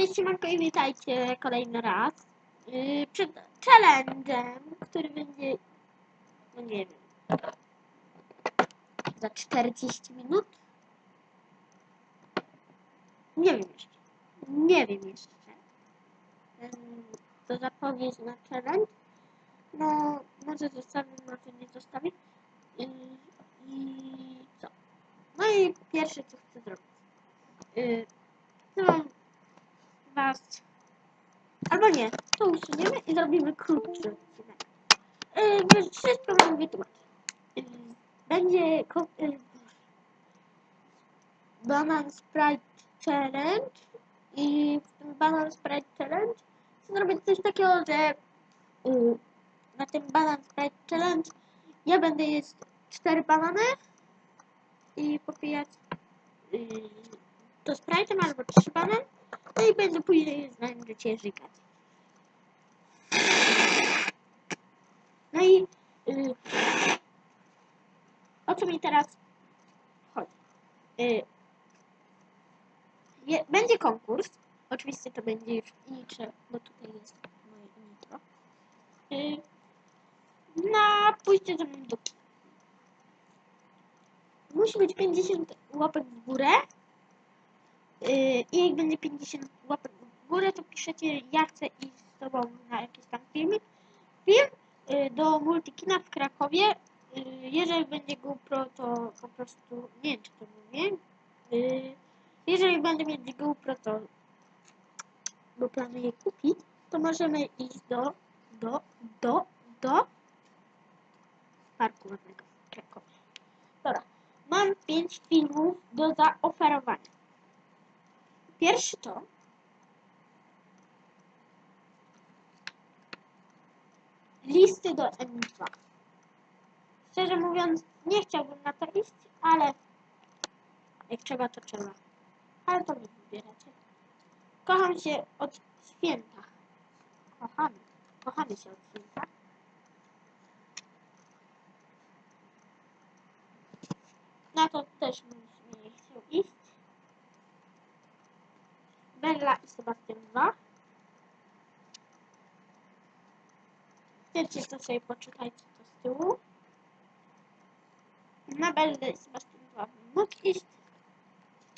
Cześć Siemanko i witajcie kolejny raz yy, przed challenge'em, który będzie, no nie wiem, za 40 minut? Nie wiem jeszcze. Nie wiem jeszcze. Yy, to zapowiedź na challenge. No, może zostawię, może nie zostawię. Yy, I co? No i pierwsze co chcę zrobić. Yy, chcę was. Albo nie, to usuniemy i zrobimy krótszy odcinek. Yy, wszystko wam wytłumaczę. Yy, będzie yy, Banan Sprite Challenge i w tym Banan Sprite Challenge chcę zrobić coś takiego, że yy, na tym Banan Sprite Challenge ja będę jeść cztery banany i popijać to Sprite'em albo trzy banany no i będzie później z nami będziecie żygać. No i yy, o co mi teraz chodzi? Yy, je, będzie konkurs. Oczywiście to będzie już nicze, bo tutaj jest moje nitro. Yy, na pójście ze mną do kina. Musi być 50 łapek w górę. Yy, I jak będzie 50 łapek w górę, to piszecie ja chcę iść z tobą na jakiś tam filmik. Film yy, do Multikina w Krakowie. Yy, jeżeli będzie GoPro, to po prostu nie wiem czy to mówię. Jeżeli będę mieć GoPro, to bo planuję kupić, to możemy iść do do do do parku wodnego w Krakowie. Dobra, mam 5 filmów do zaoferowania. Pierwszy to listy do M2. Szczerze mówiąc, nie chciałbym na to iść, ale jak trzeba, to trzeba. Ale to wy wybieracie. Kocham się od święta. Kochamy. Kochamy się od święta. Na to też bym nie chciał iść. Bella i Sebastian 2. Chcecie to sobie poczytajcie to z tyłu. Na Bellę i Sebastian 2 bym mógł iść.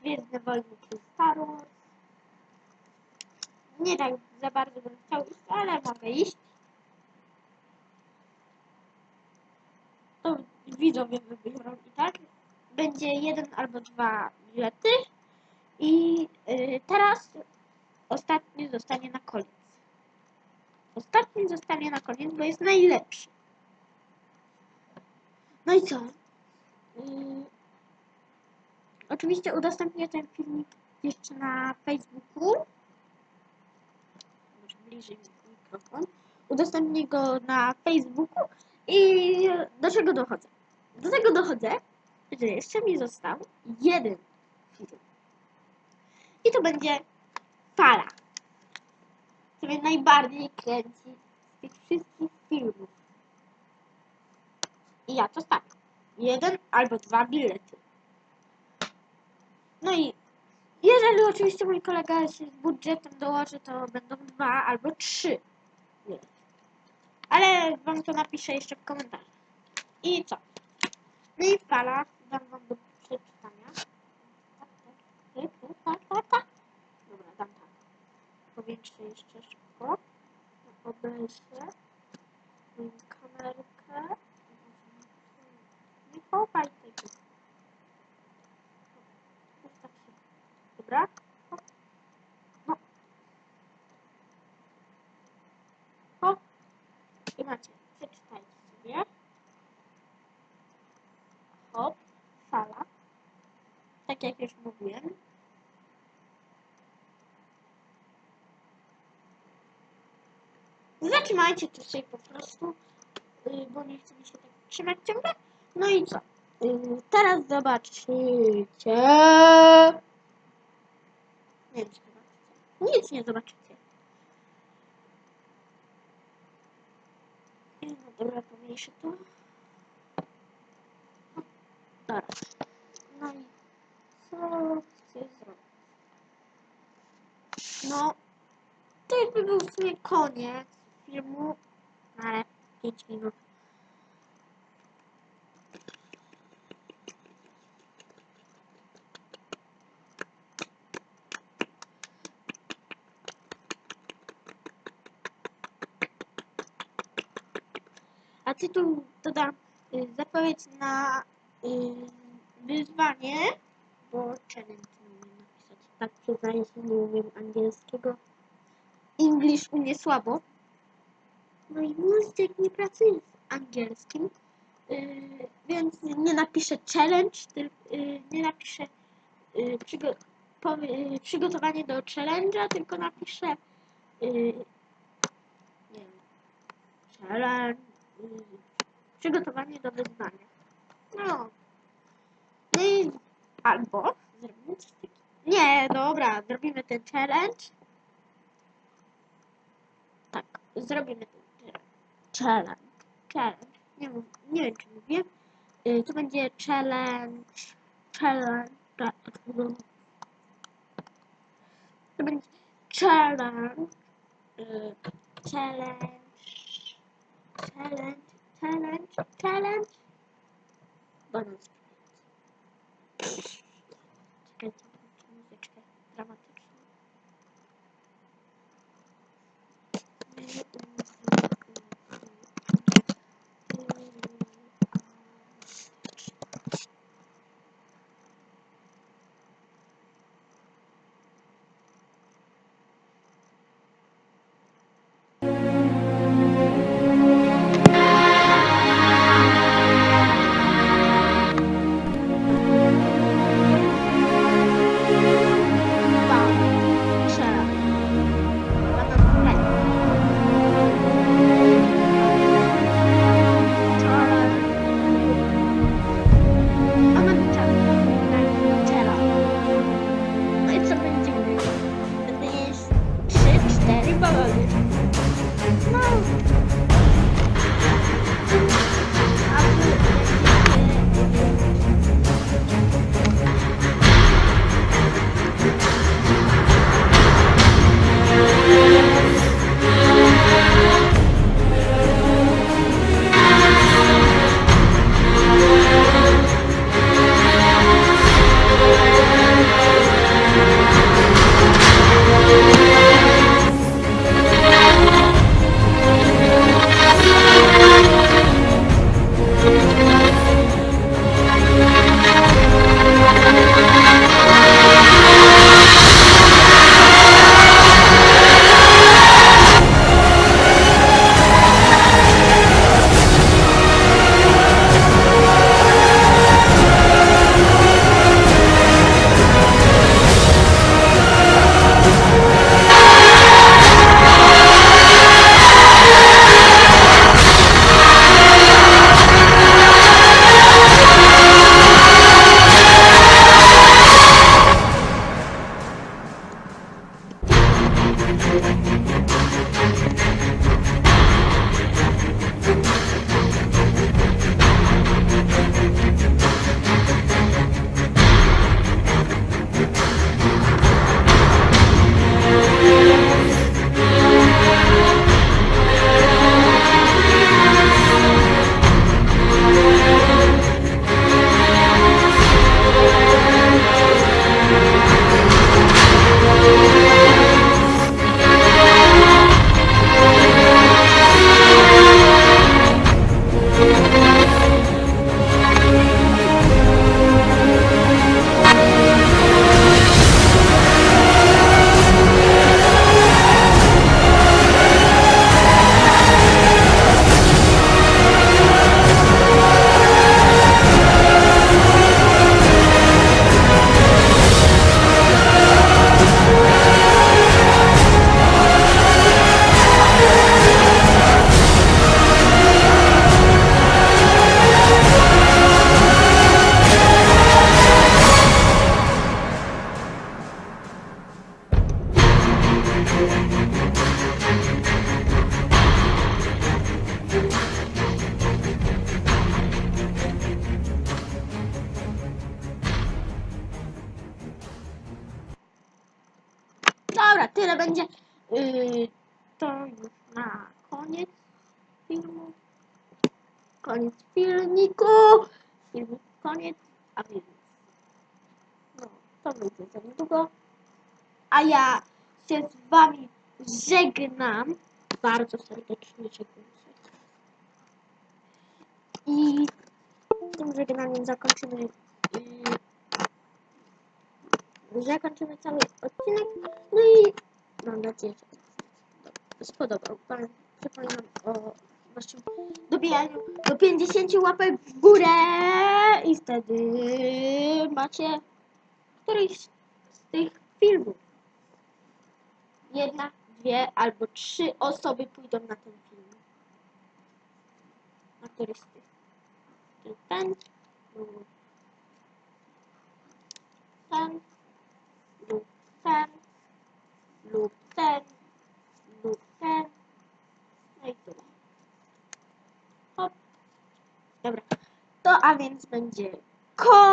Gwiezdne Wojny czy Star Wars. Nie tak za bardzo bym chciał iść, ale mogę iść. To widzowie wybiorą i tak. Będzie jeden albo dwa bilety. I y, teraz ostatni zostanie na koniec. Ostatni zostanie na koniec, bo jest najlepszy. No i co? Y, oczywiście udostępnię ten filmik jeszcze na Facebooku. Może bliżej mikrofon. Udostępnię go na Facebooku i do czego dochodzę? Do tego dochodzę, że jeszcze mi został jeden film. I to będzie fala. Co mnie najbardziej kręci z tych wszystkich filmów. I ja to stawiam. Jeden albo dwa bilety. No i jeżeli oczywiście mój kolega się z budżetem dołoży, to będą dwa albo trzy. Ale wam to napiszę jeszcze w komentarzu. I co? No i fala dam wam do przeczytania. Tak, tak, tak, tak. Dobra, dam tak. Powiększę jeszcze szybko. OBS-ie. Moją kamerkę. Nie chowaj tego. Dobra. Hop. No. Hop. I macie. Przeczytajcie sobie. Hop. Fala. Tak jak już mówiłem. Zatrzymajcie to sobie po prostu, yy, bo nie chce mi się tak trzymać ciągle. No i co? Yy, teraz zobaczycie. Nie wiem, czy zobaczycie. Nic nie zobaczycie. No dobra, pomniejszę to. Dobra. No i co chcę zrobić? No, to jakby był w sumie koniec filmu, ale 5 minut. A tytuł dodam y, zapowiedź na y, wyzwanie, bo challenge nie umiem napisać. Tak przyznaję się, nie umiem angielskiego. English u mnie słabo. No i mózg nie pracuje z angielskim, y, więc nie napiszę challenge, tyl- y, nie napiszę y, przygo- y, przygotowanie do challenge'a, tylko napiszę y, wiem, challenge, przygotowanie do wyzwania. No. No albo zrobimy coś takiego. Nie, dobra, zrobimy ten challenge. Tak, zrobimy challenge. Challenge. Nie, nie wiem, czy mówię. Y, To będzie challenge. Challenge. tak, To będzie challenge. y, Challenge. Challenge. Challenge. Challenge. Bonus. Tyle będzie. Yy, to już na koniec filmu. Koniec filmiku. Filmik koniec, a więc no, to wyjdzie za niedługo. A ja się z wami żegnam. Bardzo serdecznie żegnam. I tym żegnaniem zakończymy zakończymy cały odcinek. No i mam nadzieję, że spodobał Wam. Przypominam o naszym dobijaniu do 50 łapek w górę i wtedy macie któryś z tych filmów. Jedna, dwie albo trzy osoby pójdą na ten film. Na któryś z tych. Ten ten ten lub ten lub ten no i tyle. Hop. Dobra. To a więc będzie koniec.